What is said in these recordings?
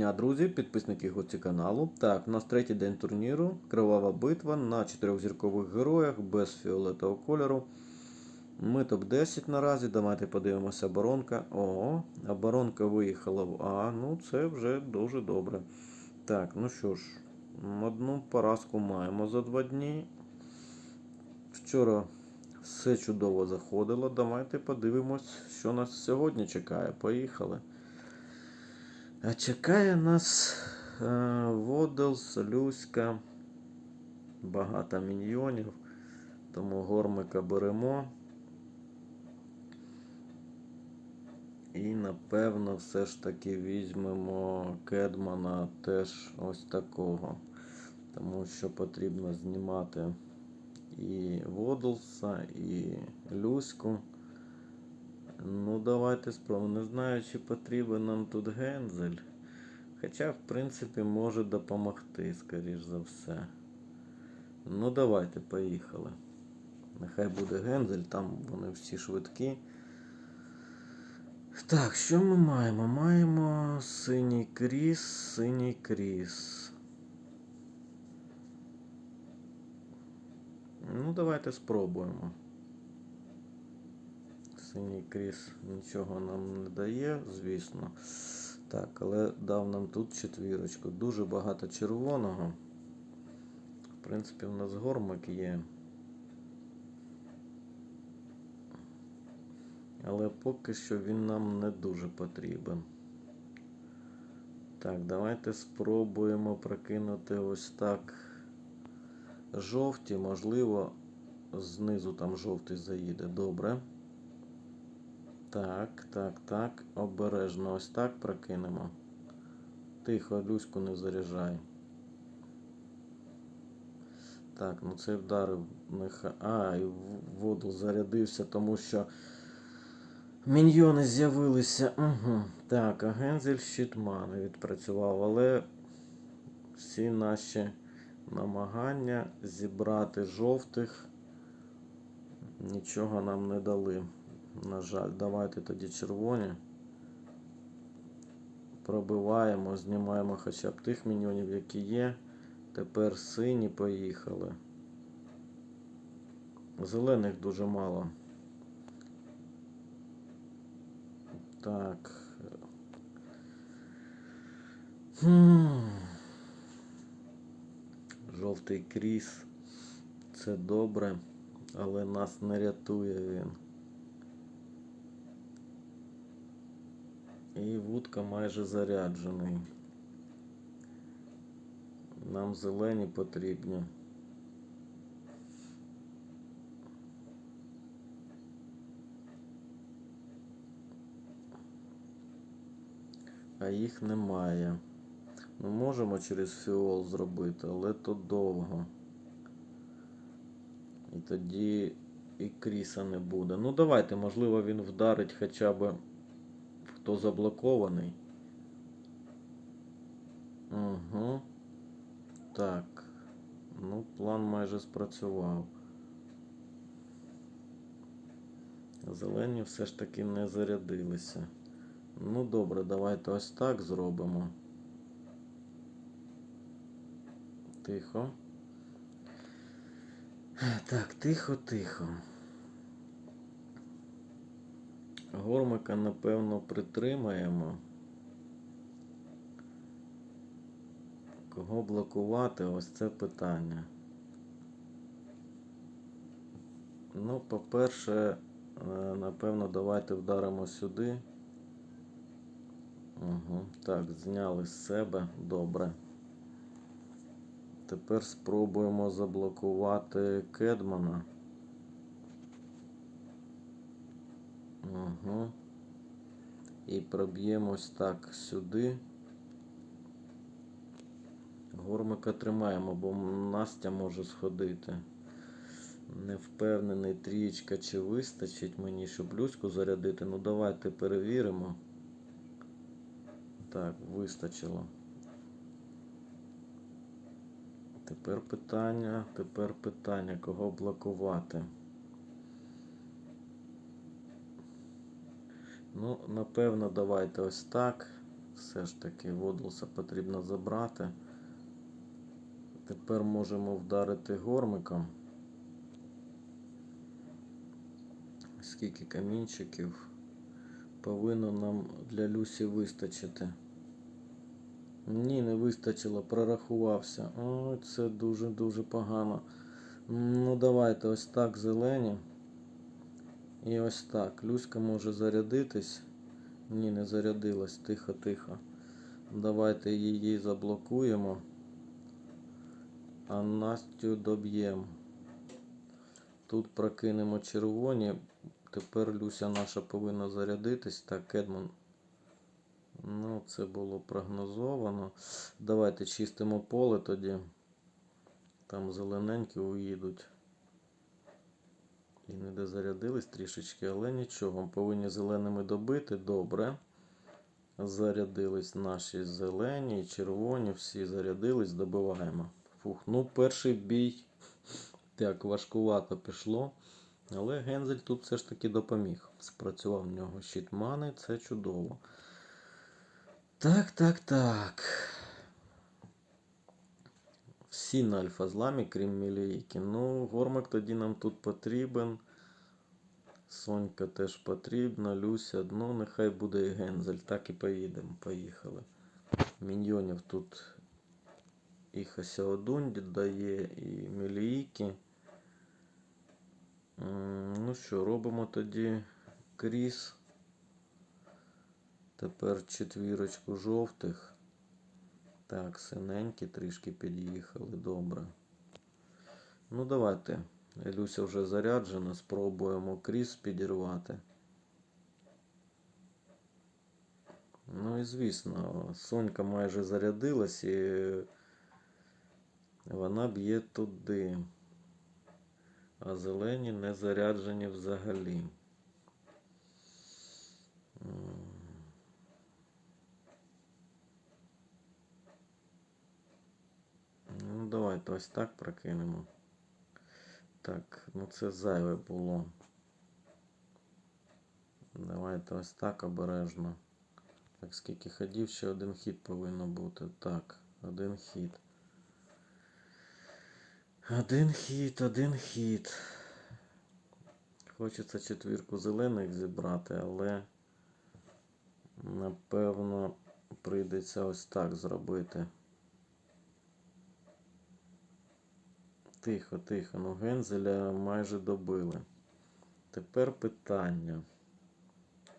дня, друзі, підписники гості каналу. Так, у нас третій день турніру. Кривава битва на чотирьохзіркових героях без фіолетового кольору. Ми топ-10 наразі. Давайте подивимося оборонка. О, оборонка виїхала в А. Ну, це вже дуже добре. Так, ну що ж, одну поразку маємо за два дні. Вчора все чудово заходило. Давайте подивимось, що нас сьогодні чекає. Поїхали. А чекає нас е, Воделс, Люська, багато міньйонів, тому гормика беремо. І напевно все ж таки візьмемо Кедмана теж ось такого. Тому що потрібно знімати і Водлса, і Люську. Ну, давайте спробуємо. Не знаю, чи потрібен нам тут гензель. Хоча, в принципі, може допомогти, скоріш за все. Ну, давайте, поїхали. Нехай буде гензель, там вони всі швидкі. Так, що ми маємо? Маємо синій кріс, синій кріс. Ну, давайте спробуємо. Синій кріс нічого нам не дає, звісно. Так, але дав нам тут четвірочку. Дуже багато червоного. В принципі, в нас гормик є. Але поки що він нам не дуже потрібен. Так, давайте спробуємо прокинути ось так жовті. Можливо, знизу там жовтий заїде. Добре. Так, так, так. Обережно ось так прокинемо. Тихо, Люську не заряджай. Так, ну це вдарив меха. А, і в воду зарядився, тому що міньйони з'явилися. Угу. Так, а Гензель щитман відпрацював, але всі наші намагання зібрати жовтих нічого нам не дали. На жаль, давайте тоді червоні. Пробиваємо, знімаємо хоча б тих міньйонів, які є. Тепер сині поїхали. Зелених дуже мало. Так. Жовтий кріс. Це добре, але нас не рятує він. І вудка майже заряджений. Нам зелені потрібні. А їх немає. Ми можемо через фіол зробити, але то довго. І тоді і кріса не буде. Ну давайте, можливо, він вдарить хоча б хто заблокований. Угу. Так. Ну, план майже спрацював. Зелені все ж таки не зарядилися. Ну добре, давайте ось так зробимо. Тихо. Так, тихо, тихо. Гормика, напевно, притримаємо. Кого блокувати? Ось це питання. Ну, по-перше, е, напевно, давайте вдаримо сюди. Угу. Так, зняли з себе. Добре. Тепер спробуємо заблокувати Кедмана. Угу. І проб'ємось так сюди. Гормика тримаємо, бо Настя може сходити. Не впевнений, трієчка чи вистачить мені, щоб Люську зарядити. Ну давайте перевіримо. Так, вистачило. Тепер питання, тепер питання, кого блокувати. Ну, напевно, давайте ось так. Все ж таки Водлса потрібно забрати. Тепер можемо вдарити гормиком. Скільки камінчиків повинно нам для Люсі вистачити. Ні, не вистачило, прорахувався. Ой, це дуже-дуже погано. Ну, давайте ось так зелені. І ось так. Люська може зарядитись. Ні, не зарядилась. Тихо, тихо. Давайте її заблокуємо. А Настю доб'ємо. Тут прокинемо червоні. Тепер Люся наша повинна зарядитись. Так, Кедман. Ну, це було прогнозовано. Давайте чистимо поле тоді. Там зелененькі уїдуть. І не дозарядились трішечки, але нічого. Повинні зеленими добити. Добре. Зарядились наші зелені червоні. Всі зарядились, добиваємо. Фух, ну перший бій. Так, важкувато пішло. Але Гензель тут все ж таки допоміг. Спрацював в нього щит мани, це чудово. Так, так, так. Всі на альфа-зламі, крім Мілійки. Ну, Гормак тоді нам тут потрібен. Сонька теж потрібна, Люся, ну нехай буде і Гензель. Так і поїдемо. Поїхали. Міньйонів тут і Хасяодунді дає, і Мілійки. Ну що, робимо тоді кріс. Тепер четвірочку жовтих. Так, синенькі трішки під'їхали, добре. Ну, давайте. Люся вже заряджена, спробуємо кріс підірвати. Ну і звісно, Сонька майже зарядилась і вона б'є туди. А зелені не заряджені взагалі. Ну, давайте ось так прокинемо. Так, ну це зайве було. Давайте ось так обережно. Так, скільки ходів, ще один хід повинно бути. Так, один хід. Один хід, один хід. Хочеться четвірку зелених зібрати, але напевно прийдеться ось так зробити. Тихо, тихо. Ну Гензеля майже добили. Тепер питання.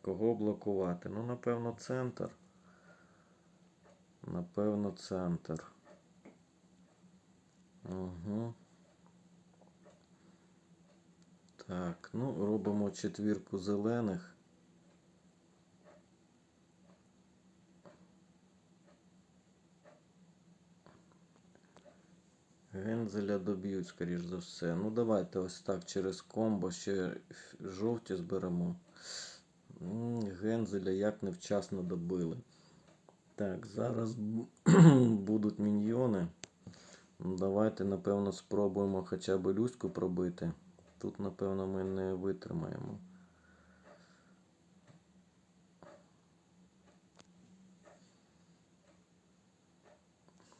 Кого блокувати? Ну, напевно, центр. Напевно, центр. Угу. Так, ну, робимо четвірку зелених. Гензеля доб'ють, скоріш за все. Ну, давайте ось так через комбо ще жовті зберемо. Гензеля як невчасно добили. Так, зараз будуть міньйони. Ну, Давайте, напевно, спробуємо хоча б люську пробити. Тут, напевно, ми не витримаємо.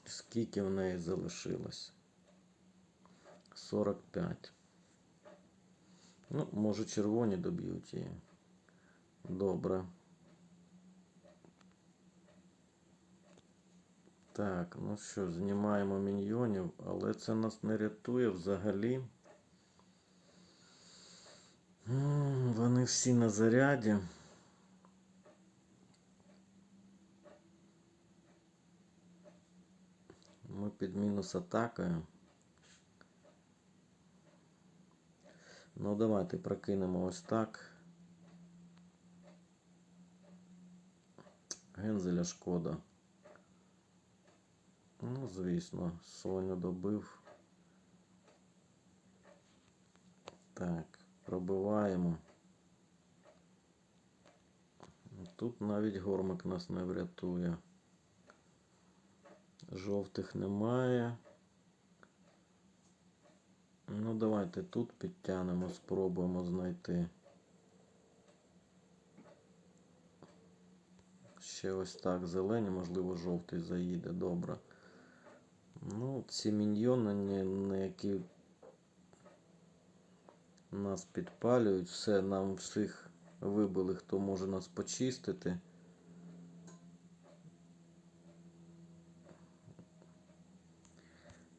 Скільки в неї залишилось? 45. Ну, може, червоні доб'ють її. Добре. Так, ну що, знімаємо міньйонів, але це нас не рятує взагалі. Вони всі на заряді. Ми під мінус атакою. Ну, давайте прокинемо ось так. Гензеля шкода. Ну, звісно, Соню добив. Так, пробиваємо. Тут навіть гормик нас не врятує. Жовтих немає. Ну, давайте тут підтягнемо, спробуємо знайти. Ще ось так, зелені, можливо, жовтий заїде, добре. Ну, ці міньйони, на які нас підпалюють, все, нам всіх вибили, хто може нас почистити.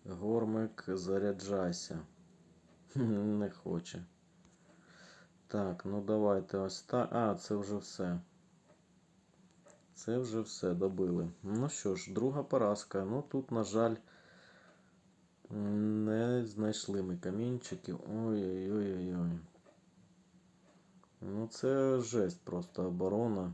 Гормик, заряджайся. Не хоче. Так, ну давайте ось так. А, це вже все. Це вже все добили. Ну що ж, друга поразка. Ну тут, на жаль, не знайшли ми камінчиків. Ой-ой-ой-ой. Ну це жесть просто оборона.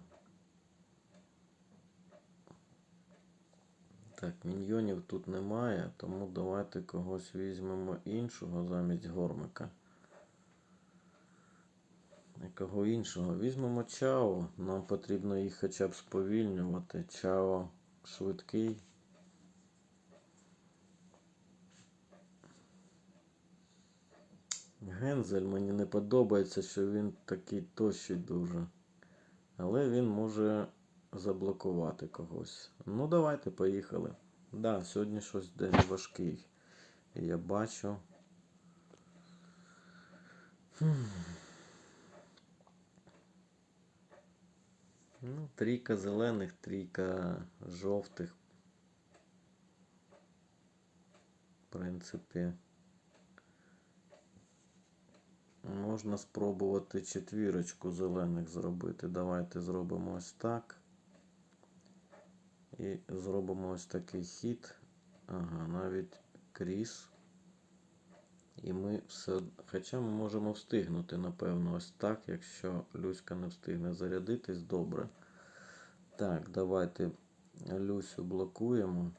Так, міньйонів тут немає, тому давайте когось візьмемо іншого замість гормика. Якого іншого? Візьмемо Чао. Нам потрібно їх хоча б сповільнювати. Чао швидкий. Гензель мені не подобається, що він такий тощий дуже. Але він може заблокувати когось. Ну, давайте, поїхали. Да, сьогодні щось день важкий. Я бачу. Ну, трійка зелених, трійка жовтих. В принципі. Можна спробувати четвірочку зелених зробити. Давайте зробимо ось так. І зробимо ось такий хід. Ага, навіть кріс. І ми все. Хоча ми можемо встигнути, напевно, ось так, якщо Люська не встигне зарядитись, добре. Так, давайте Люсю блокуємо.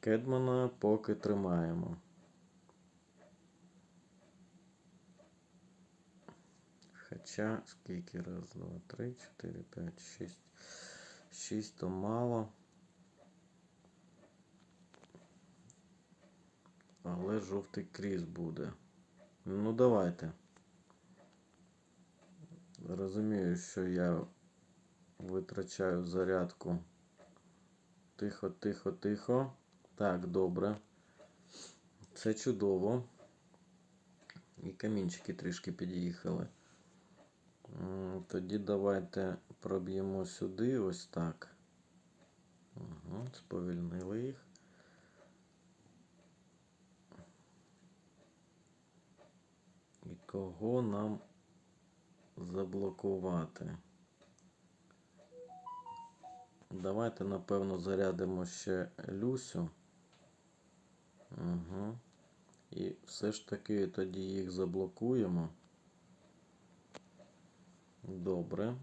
Кедмана поки тримаємо. Хоча скільки? Раз, два, три, чотири, п'ять, шість. Шість то мало. Але жовтий кріс буде. Ну давайте. Розумію, що я витрачаю зарядку. Тихо, тихо, тихо. Так, добре. Це чудово. І камінчики трішки під'їхали. Тоді давайте проб'ємо сюди ось так. Угу, сповільнили їх. І кого нам заблокувати? Давайте, напевно, зарядимо ще Люсю. Угу. І все ж таки тоді їх заблокуємо. Добре.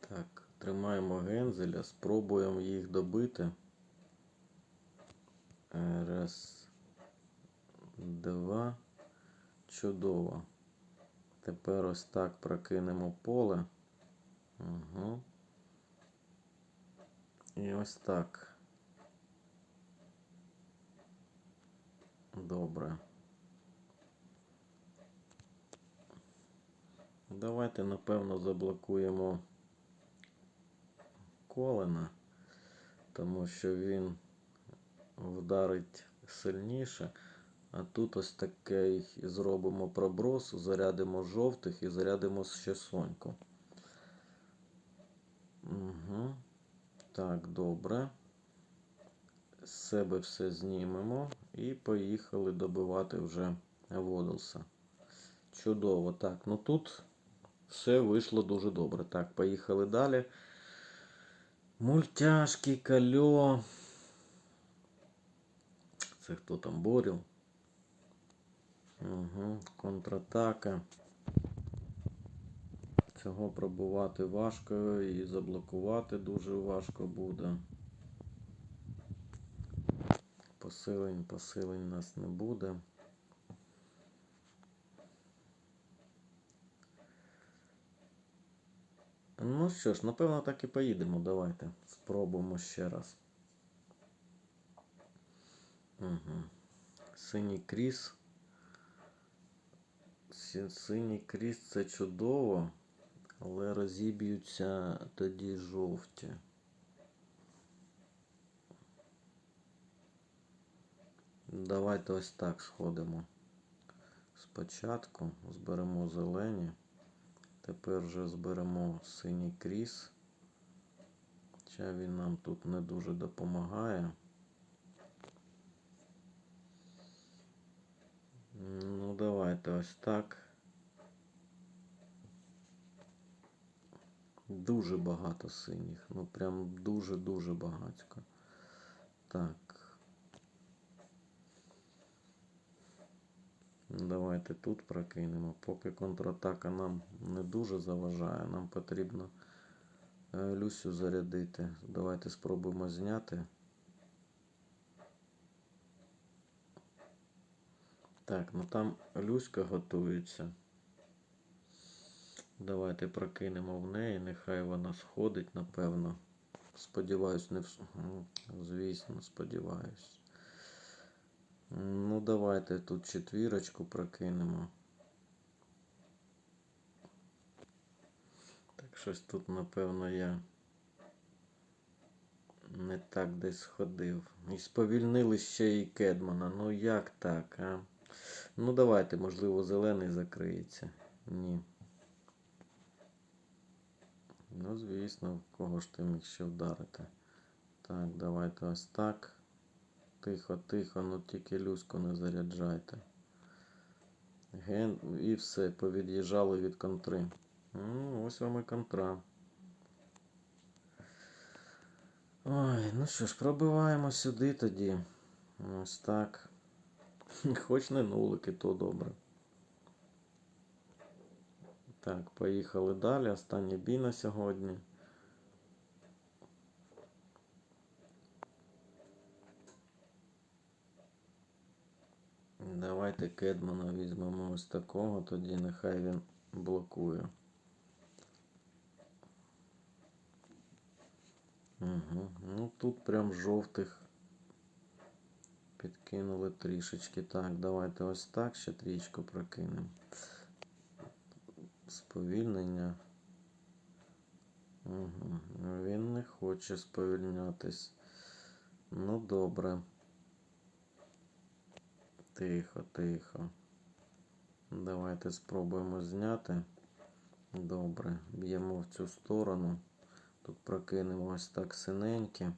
Так, тримаємо гензеля, спробуємо їх добити. Раз, два. Чудово. Тепер ось так прокинемо поле. Угу. І ось так. Добре. Давайте, напевно, заблокуємо Колена, тому що він вдарить сильніше. А тут ось такий зробимо проброс, зарядимо жовтих і зарядимо ще соньку. Угу. Так, добре. З себе все знімемо і поїхали добивати вже Водолса. Чудово. Так, ну тут все вийшло дуже добре. Так, поїхали далі. Мультяшки, кальо. Це хто там борів? Угу, контратака. Цього пробувати важко і заблокувати дуже важко буде. Посилень, посилень нас не буде. Ну що ж, напевно, так і поїдемо. Давайте спробуємо ще раз. Угу. Синій кріс. Синій кріс це чудово, але розіб'ються тоді жовті. Давайте ось так сходимо. Спочатку зберемо зелені. Тепер вже зберемо синій кріс. Хоча він нам тут не дуже допомагає. Ну, давайте ось так. Дуже багато синіх. Ну прям дуже-дуже багатько. Так. Давайте тут прокинемо. Поки контратака нам не дуже заважає, нам потрібно е, Люсю зарядити. Давайте спробуємо зняти. Так, ну там Люська готується. Давайте прокинемо в неї, нехай вона сходить, напевно. Сподіваюсь, не вс... ну, Звісно, сподіваюсь. Ну, давайте тут четвірочку прокинемо. Так, щось тут, напевно, я не так десь сходив. І сповільнили ще і Кедмана. Ну як так, а? Ну давайте, можливо, зелений закриється. Ні. Ну, звісно, в кого ж ти міг ще вдарити. Так, давайте ось так. Тихо, тихо, ну тільки люську не заряджайте. Ген і все, повід'їжджали від контри. Ну, ось вам і контра. Ой, ну що ж, пробиваємо сюди тоді. Ось так. Хоч не нулики, то добре. Так, поїхали далі. Останній бій на сьогодні. Давайте Кедмана візьмемо ось такого, тоді нехай він блокує. Угу. Ну тут прям жовтих підкинули трішечки. Так, давайте ось так ще трічку прокинемо. Сповільнення. Угу. Він не хоче сповільнятись. Ну добре. Тихо, тихо. Давайте спробуємо зняти. Добре, б'ємо в цю сторону. Тут прокинемо ось так синеньке.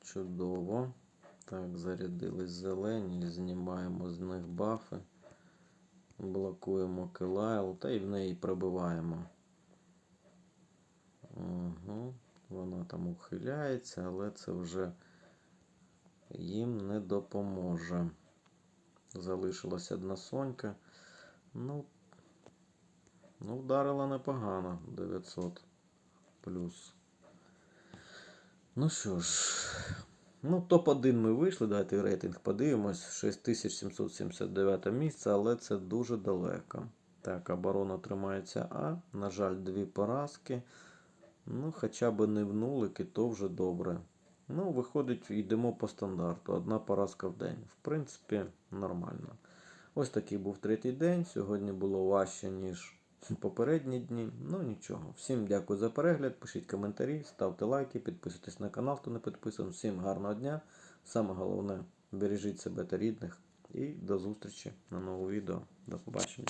Чудово. Так, зарядились зелені, знімаємо з них бафи. Блокуємо Келайл та й в неї пробиваємо. Угу. Вона там ухиляється, але це вже їм не допоможе. Залишилась одна сонька. Ну, ну вдарила непогано. 900 плюс. Ну що ж, ну, топ-1 ми вийшли. Давайте рейтинг подивимось. 6779 місце, але це дуже далеко. Так, оборона тримається А. На жаль, дві поразки. Ну, хоча б не в нулики, то вже добре. Ну, виходить, йдемо по стандарту. Одна поразка в день. В принципі, нормально. Ось такий був третій день. Сьогодні було важче, ніж попередні дні. Ну нічого. Всім дякую за перегляд. Пишіть коментарі, ставте лайки, підписуйтесь на канал, хто не підписаний. Всім гарного дня. Саме головне, бережіть себе та рідних. І до зустрічі на новому відео. До побачення.